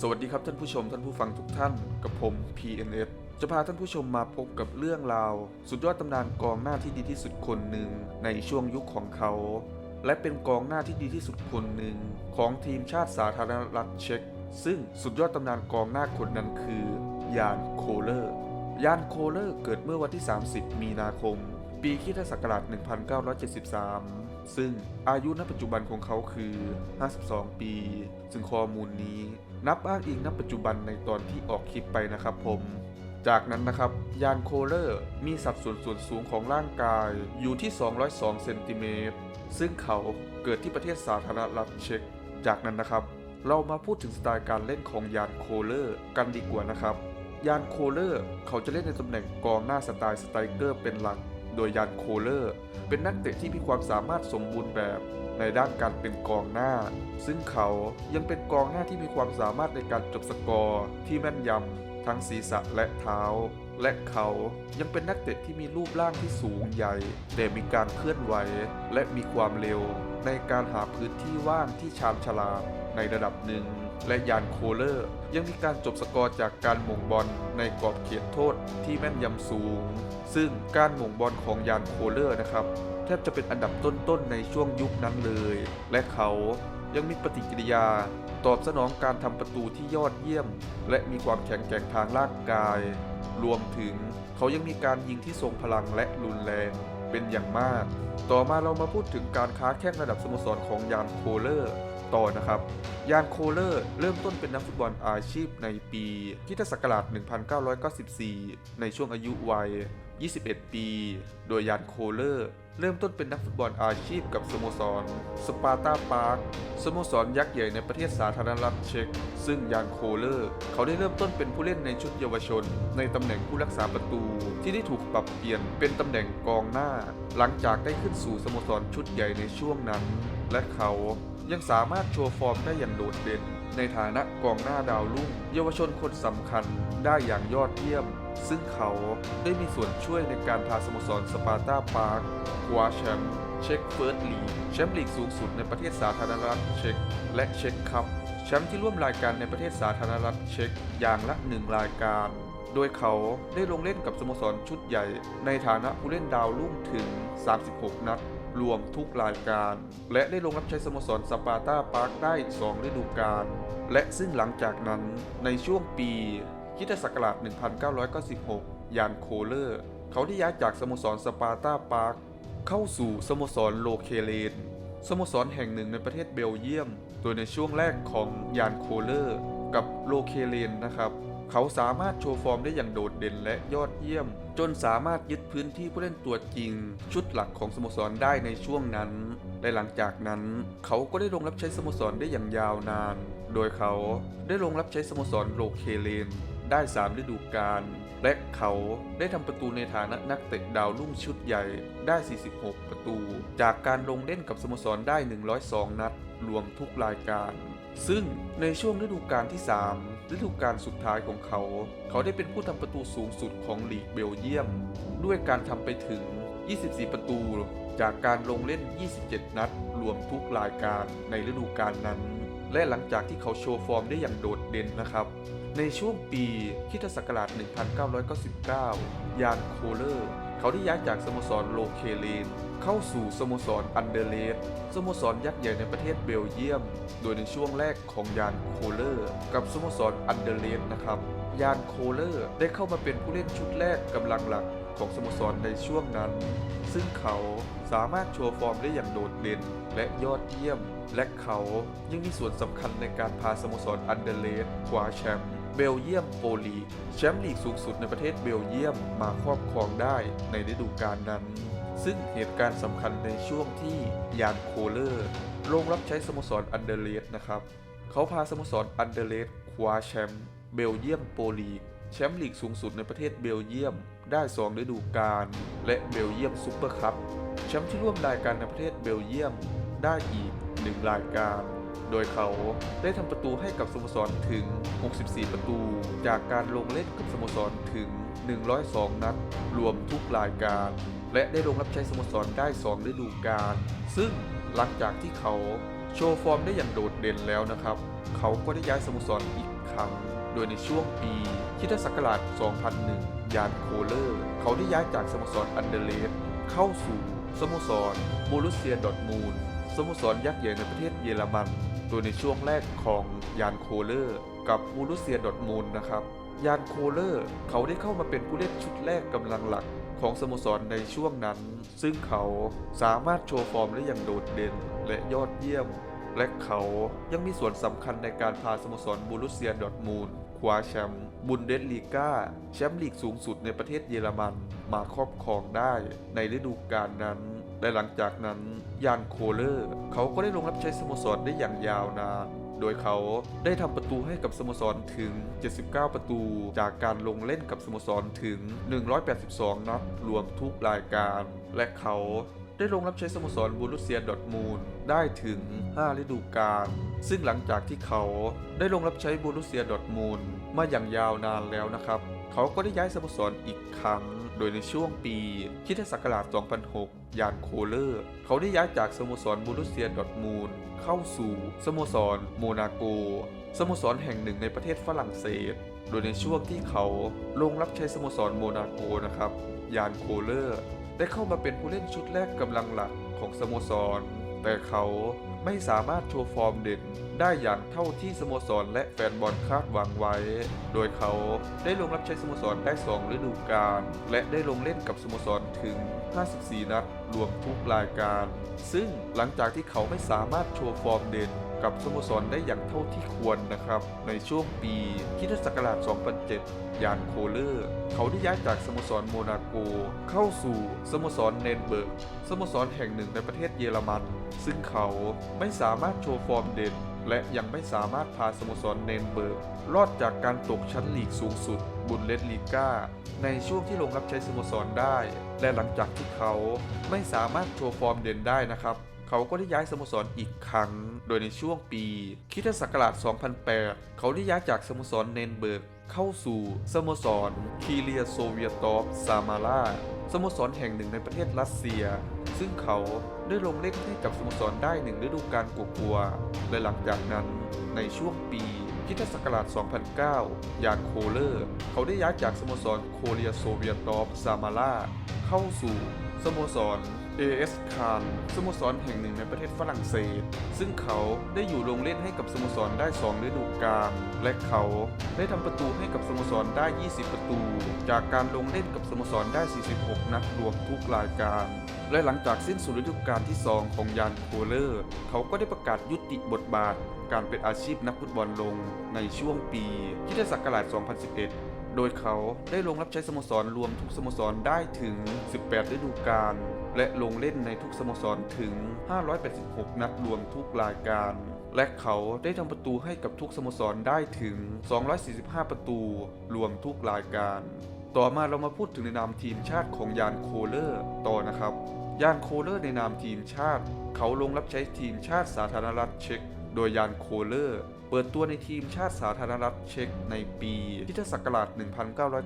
สวัสดีครับท่านผู้ชมท่านผู้ฟังทุกท่านกับผม PNS จะพาท่านผู้ชมมาพบกับเรื่องราว สุดยอดตำนานกองหน้าที่ดีที่สุดคนหนึ่งในช่วงยุคของเขา และเป็นกองหน้าที่ดีที่สุดคนหนึ่งของทีมชาติสาธารณรัฐเช็กซึ่งสุดยอดตำนานกองหน้าคนนั้นคือยานโคเลอร์ ยานโคเลอร์เกิดเมื่อวันที่ 30 มีนาคม ปีคริสตศักราช1973 ซึ่งอายุณปัจจุบันของเขาคือ 52 ปี ซึ่งข้อมูลนี้นับอ้างอิงณปัจจุบันในตอนที่ออกคลิปไปนะครับผมจากนั้นนะครับ ยานโคเลอร์มีสัดส่วนส่วนสูงของร่างกายอยู่ที่ 202 เซนติเมตร ซึ่งเขาเกิดที่ประเทศสาธารณรัฐเช็ก จากนั้นนะครับ เรามาพูดถึงสไตล์การเล่นของยานโคเลอร์กันดีกว่านะครับ ยานโคเลอร์เขาจะเล่นในตำแหน่งกองหน้าสไตล์สไตรเกอร์เป็นหลัก โดยยานโคเลอร์ เป็นนักเตะที่มีความสามารถสมบูรณ์แบบในด้านการเป็นกองหน้า ซึ่งเขายังเป็นกองหน้าที่มีความสามารถในการจบสกอร์ที่แม่นยำทั้งศีรษะและเท้า และเขายังเป็นนักเตะที่มีรูปร่างที่สูงใหญ่ แต่มีการเคลื่อนไหวและมีความเร็ว ในการหาพื้นที่ว่างที่ชาญฉลาดในระดับหนึ่ง และยานโคเลอร์ ยังมีการจบสกอร์จากการหม่งบอลในกรอบเขตโทษที่แม่นยำสูง ซึ่งการหม่งบอลของยานโคเลอร์นะครับแทบจะเป็นอันดับต้นๆในช่วงยุคนั้นเลย และเขายังมีปฏิกิริยา ตอบสนองการทำประตูที่ยอดเยี่ยม และมีความแข็งแกร่งทางร่างกาย รวมถึงเขายังมีการยิงที่ทรงพลังและรุนแรงเป็นอย่างมาก ต่อมาเรามาพูดถึงการค้าแข่งระดับสโมสรของยานโคเลอร์ ตอนะครับ ยานโคเลอร์เริ่มต้นเป็นนักฟุตบอลอาชีพในปีคิศักราช 1994 ในช่วงอายุวัย 21 ปี โดยยานโคเลอร์เริ่มต้นเป็นนักฟุตบอลอาชีพกับสโมสรสปาร์ตาปาร์คสโมสรยักษ์ใหญ่ในประเทศสาธารณรัฐเช็ก ซึ่งยานโคเลอร์ เขาได้เริ่มต้นเป็นผู้เล่นในชุดเยาวชน ในตำแหน่งผู้รักษาประตู ที่ได้ถูกปรับเปลี่ยนเป็นตำแหน่งกองหน้า หลังจากได้ขึ้นสู่สโมสรชุดใหญ่ในช่วงนั้น และเขา ยังสามารถโชว์ฟอร์มได้อย่างโดดเด่น ในฐานะกองหน้าดาวรุ่ง เยาวชนคนสำคัญได้อย่างยอดเยี่ยม ซึ่งเขาได้มีส่วนช่วยในการพาสโมสรสปาร์ตาปาร์คคว้าแชมป์เช็กเฟิร์สลีกแชมป์ลีกสูงสุดในประเทศสาธารณรัฐเช็กและเช็กคัพแชมป์ที่ร่วมรายการในประเทศสาธารณรัฐเช็กอย่างละหนึ่งรายการโดยเขาได้ลงเล่นกับสโมสรชุดใหญ่ ในฐานะผู้เล่นดาวรุ่งถึง 36 นัด รวมทุกรายการ และได้ลงรับใช้สโมสรสปาร์ตาปาร์คได้ 2 ฤดูกาลและซึ่งหลังจากนั้นในช่วงปีคริตศักราช 1996 ยานโคเลอร์ เขาได้ย้ายจากสโมสรสปาร์ตาปาร์คเข้าสู่สโมสรโลเคเลน สโมสรแห่งหนึ่งในประเทศเบลเยียม โดยในช่วงแรกของยานโคเลอร์ กับโลเคเลนนะครับ เขาสามารถโชว์ฟอร์มได้อย่างโดดเด่นและยอดเยี่ยม จนสามารถยึดพื้นที่ผู้เล่นตัวจริง ชุดหลักของสโมสรได้ในช่วงนั้น และหลังจากนั้น เขาก็ได้ลงรับใช้สโมสรได้อย่างยาวนาน โดยเขาได้ลงรับใช้สโมสรโลเคเลนได้ 3 ฤดูกาลและเขาได้ทำประตูในฐานะนักเตะดาวรุ่งชุดใหญ่ได้ 46 ประตู จากการลงเล่นกับสโมสรได้ 102 นัด รวมทุกรายการ ซึ่งในช่วงฤดูกาลที่ 3 ฤดูกาลสุดท้ายของเขา เขาได้เป็นผู้ทำประตูสูงสุดของลีกเบลเยียม ด้วยการทำไปถึง 24 ประตู จากการลงเล่น 27 นัด รวมทุกรายการในฤดูกาลนั้น และหลังจากที่เขาโชว์ฟอร์มได้อย่างโดดเด่นนะครับ ในช่วงปีคริสตศักราช 1999 ยานโคเลอร์ เขาได้ย้ายจากสโมสรโลเคเลน เข้าสู่สโมสรอันเดเลสสโมสรยักษ์ใหญ่ในประเทศเบลเยียม โดยในช่วงแรกของยานโคเลอร์ กับสโมสรอันเดเลสนะครับยานโคเลอร์ได้เข้ามาเป็นผู้เล่นชุดแรกกำลังหลักของสโมสรในช่วงนั้น ซึ่งเขาสามารถโชว์ฟอร์มได้อย่างโดดเด่นและยอดเยี่ยม และเขายังมีส่วนสำคัญในการพาสโมสรอันเดเลสคว้าแชมป์เบลเยียมโปรลีแชมป์ลีกสูงสุดในประเทศเบลเยียมมาครอบครองได้ในฤดูกาลนั้น ซึ่งเหตุการณ์สำคัญในช่วงที่ยานโคเลอร์ลงรับใช้สโมสรอันเดอร์เลสนะครับ เขาพาสโมสรอันเดอร์เลสคว้าแชมป์เบลเยียมโปรลีกแชมป์ลีกสูงสุดในประเทศเบลเยียม ได้ 2 ฤดูกาลและเบลเยียมซูเปอร์คัพแชมป์ที่ร่วมรายการในประเทศเบลเยียมได้อีก 1 รายการ โดยเขาได้ทำประตูให้กับสโมสรถึง 64 ประตู จากการลงเล่นกับสโมสรถึง 102 นัด รวมทุกรายการ และได้ลงรับใช้สโมสรได้ 2 ฤดูกาล ซึ่งหลังจากที่เขาโชว์ฟอร์มได้อย่างโดดเด่นแล้วนะครับ เขาก็ได้ย้ายสโมสรอีกครั้ง โดยในช่วงปีคริสตศักราช 2001 ยานโคเลอร์ เขาได้ย้ายจากสโมสรอันเดเลสเข้าสู่สโมสรโบรุเซียดอทมูลสโมสรยักษ์ใหญ่ในประเทศเยอรมันโดยในช่วงแรกของยานโคเลอร์ กับบูรุเซียดอทมูลนะครับ ยานโคเลอร์ เขาได้เข้ามาเป็นผู้เล่นชุดแรกกำลังหลัก ของสโมสรในช่วงนั้น ซึ่งเขาสามารถโชว์ฟอร์มได้อย่างโดดเด่นและยอดเยี่ยม และเขายังมีส่วนสำคัญในการพาสโมสรบูรุสเซียดอร์ทมูลคว้าแชมป์บุนเดสลีกาแชมป์ลีกสูงสุดในประเทศเยอรมันมาครอบครองได้ในฤดูกาลนั้นและหลังจากนั้นยานโคเลอร์ เขาก็ได้ลงรับใช้สโมสรได้อย่างยาวนาน โดยเขาได้ทำประตูให้กับสโมสรถึง 79 ประตู จากการลงเล่นกับสโมสรถึง 182 นัดรวมทุกรายการ และเขาได้ลงรับใช้สโมสรบูรุสเซียดอทมูลได้ถึง 5 ฤดูกาล ซึ่งหลังจากที่เขาได้ลงรับใช้บูรุสเซียดอทมูลมาอย่างยาวนานแล้วนะครับ เขาก็ได้ย้ายสโมสรอีกครั้ง โดยในช่วงปีคริสตศักราช 2006 ยานโคเลอร์ เขาได้ย้ายจากสโมสรบูรุสเซียดอร์ทมูลเข้าสู่สโมสรโมนาโก สโมสรแห่งหนึ่งในประเทศฝรั่งเศส โดยในช่วงที่เขาลงรับใช้สโมสรโมนาโกนะครับ ยานโคเลอร์ ได้เข้ามาเป็นผู้เล่นชุดแรกกำลังหลักของสโมสร แต่เขา ไม่สามารถโชว์ฟอร์มเด่นได้อย่างเท่าที่สโมสรและแฟนบอลคาดหวังไว้ โดยเขาได้ลงรับใช้สโมสรได้ 2 ฤดูกาล และได้ลงเล่นกับสโมสรถึง 54 นัด รวมทุกรายการ ซึ่งหลังจากที่เขาไม่สามารถโชว์ฟอร์มเด่น กับสโมสรได้อย่างเท่าที่ควรนะครับ ในช่วงปีคริสตศักราช 2007 ยานโคเลอร์ เขาได้ย้ายจากสโมสรโมนาโก เข้าสู่สโมสรเนนเบิร์ก สโมสรแห่งหนึ่งในประเทศเยอรมัน ซึ่งเขาไม่สามารถโชว์ฟอร์มเด่นและยังไม่สามารถพาสโมสรเนนเบิร์ก รอดจากการตกชั้นลีกสูงสุด บุนเลสลีกาในช่วงที่ลงรับใช้สโมสรได้ และหลังจากที่เขาไม่สามารถโชว์ฟอร์มเด่นได้นะครับ เขาก็ได้ย้ายสโมสรอีกครั้ง โดยในช่วงปีคริสตศักราช 2008 เขาได้ย้ายจากสโมสรเนนเบิร์กเข้าสู่สโมสรคีเลียโซเวียตอฟซามาราสโมสรแห่งหนึ่งในประเทศรัสเซีย ซึ่งเขาได้ลงเล่นให้กับสโมสรได้หนึ่งฤดูกาลกว่าๆและหลังจากนั้นในช่วงปีคริสตศักราช 2009ยานโคเลอร์ เขาได้ย้ายจากสโมสรโคเลียโซเวียตอฟซามาราเข้าสู่สโมสร AS คานสโมสรแห่งหนึ่งในประเทศฝรั่งเศส ซึ่งเขาได้อยู่ลงเล่นให้กับสโมสรได้ 2 ฤดูกาล และเขาได้ทำประตูให้กับสโมสรได้ 20 ประตู จากการลงเล่นกับสโมสรได้ 46 นัดรวมทุกรายการ และหลังจากสิ้นสุดฤดูกาลที่ 2 ของยานโคเลอร์ เขาก็ได้ประกาศยุติบทบาท การเป็นอาชีพนักฟุตบอลลงในช่วงปีคริสตศักราช2011 โดยเขาได้ลงรับใช้สโมสรรวมทุกสโมสรได้ถึง 18 ฤดูกาล และลงเล่นในทุกสโมสรถึง 586 นัดรวมทุกรายการและเขาได้ทำประตูให้กับทุกสโมสรได้ถึง 245 ประตู รวมทุกรายการ ต่อมาเรามาพูดถึงในนามทีมชาติของยานโคเลอร์ต่อนะครับ ยานโคเลอร์ในนามทีมชาติ เขาลงรับใช้ทีมชาติสาธารณรัฐเช็ก โดยยานโคเลอร์ เปิดตัวในทีมชาติสาธารณรัฐเช็กในปีคริสตศักราช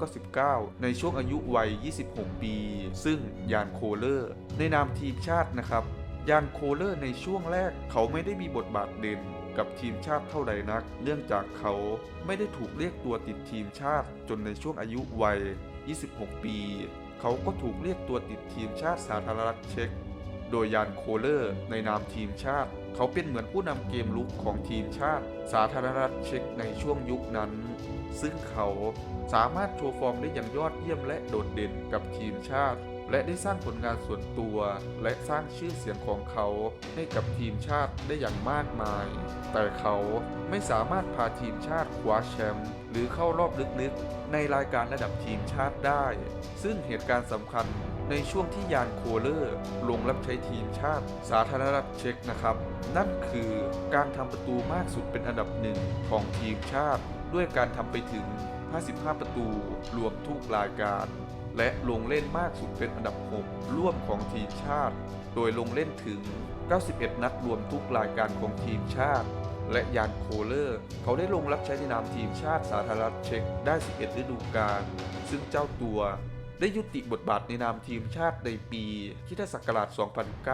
1999 ในช่วงอายุวัย 26 ปี ซึ่งยานโคเลอร์ ในนามทีมชาตินะครับ ยานโคเลอร์ในช่วงแรกเขาไม่ได้มีบทบาทเด่นกับทีมชาติเท่าใดนัก เนื่องจากเขาไม่ได้ถูกเรียกตัวติดทีมชาติ จนในช่วงอายุวัย 26 ปี เขาก็ถูกเรียกตัวติดทีมชาติสาธารณรัฐเช็ก โดยยานโคเลอร์ ในนามทีมชาติ เขาเป็นเหมือนผู้นำเกมลุกของทีมชาติ สาธารณรัฐเช็กในช่วงยุคนั้น ซึ่งเขาสามารถโชว์ฟอร์มได้อย่างยอดเยี่ยมและโดดเด่นกับทีมชาติ และได้สร้างผลงานส่วนตัว และสร้างชื่อเสียงของเขาให้กับทีมชาติได้อย่างมากมาย แต่เขาไม่สามารถพาทีมชาติคว้าแชมป์หรือเข้ารอบลึกๆในรายการระดับทีมชาติได้ ซึ่งเหตุการณ์สำคัญ ในช่วงที่ยานโคเลอร์ ลงรับใช้ทีมชาติสาธารณรัฐเช็กนะครับ นั่นคือการทำประตูมากสุดเป็นอันดับหนึ่งของทีมชาติ ด้วยการทำไปถึง 55 ประตู รวมทุกรายการ และลงเล่นมากสุดเป็นอันดับ 6 ร่วมของทีมชาติ โดยลงเล่นถึง 91 นัดรวมทุกรายการของทีมชาติและยานโคเลอร์ เขาได้ลงรับใช้ในนามทีมชาติสาธารณรัฐเช็กได้ 11 ฤดูกาล ซึ่งเจ้าตัว ได้ยุติบทบาทในนามทีมชาติในปีคริสตศักราช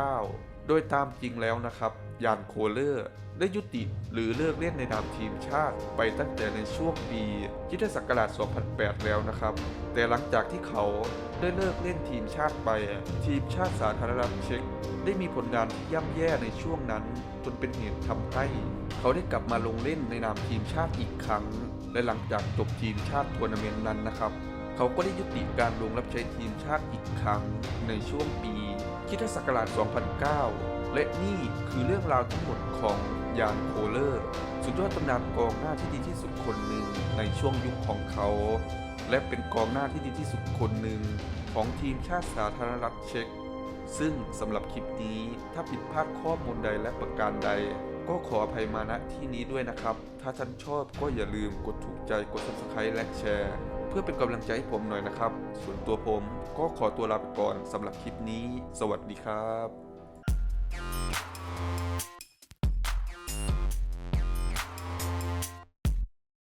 2009 โดยตามจริงแล้วนะครับ ยานโคเลอร์ ได้ยุติหรือเลิกเล่นในนามทีมชาติไปตั้งแต่ในช่วงปีคริสตศักราช 2008 แล้วนะครับ แต่หลังจากที่เขาได้เลิกเล่นทีมชาติไป ทีมชาติสาธารณรัฐเช็กได้มีผลงานที่ย่ำแย่ในช่วงนั้น จนเป็นเหตุทำให้ เขาได้กลับมาลงเล่นในนามทีมชาติอีกครั้ง และหลังจากจบทีมชาติทัวร์นาเมนต์นั้นนะครับ เขาก็ได้ยุติการลงรับใช้ทีมชาติอีกครั้งในช่วงปีคริสตศักราช 2009 และนี่คือเรื่องราวทั้งหมดของยานโคเลอร์ สุดยอดตำนานกองหน้าที่ดีที่สุดคนหนึ่งในช่วงยุคของเขา และเป็นกองหน้าที่ดีที่สุดคนหนึ่งของทีมชาติสาธารณรัฐเช็กซึ่งสำหรับคลิปนี้ถ้าผิดพลาดข้อมูลใดและประการใด ก็ขออภัยมาณที่นี้ด้วยนะครับ ถ้าท่านชอบก็อย่าลืมกดถูกใจกด subscribe และแชร์ พื่อเป็นกำลังใจให้ผมหน่อยนะครับ ส่วนตัวผมก็ขอตัวลาไปก่อนสำหรับคลิปนี้ สวัสดีครับ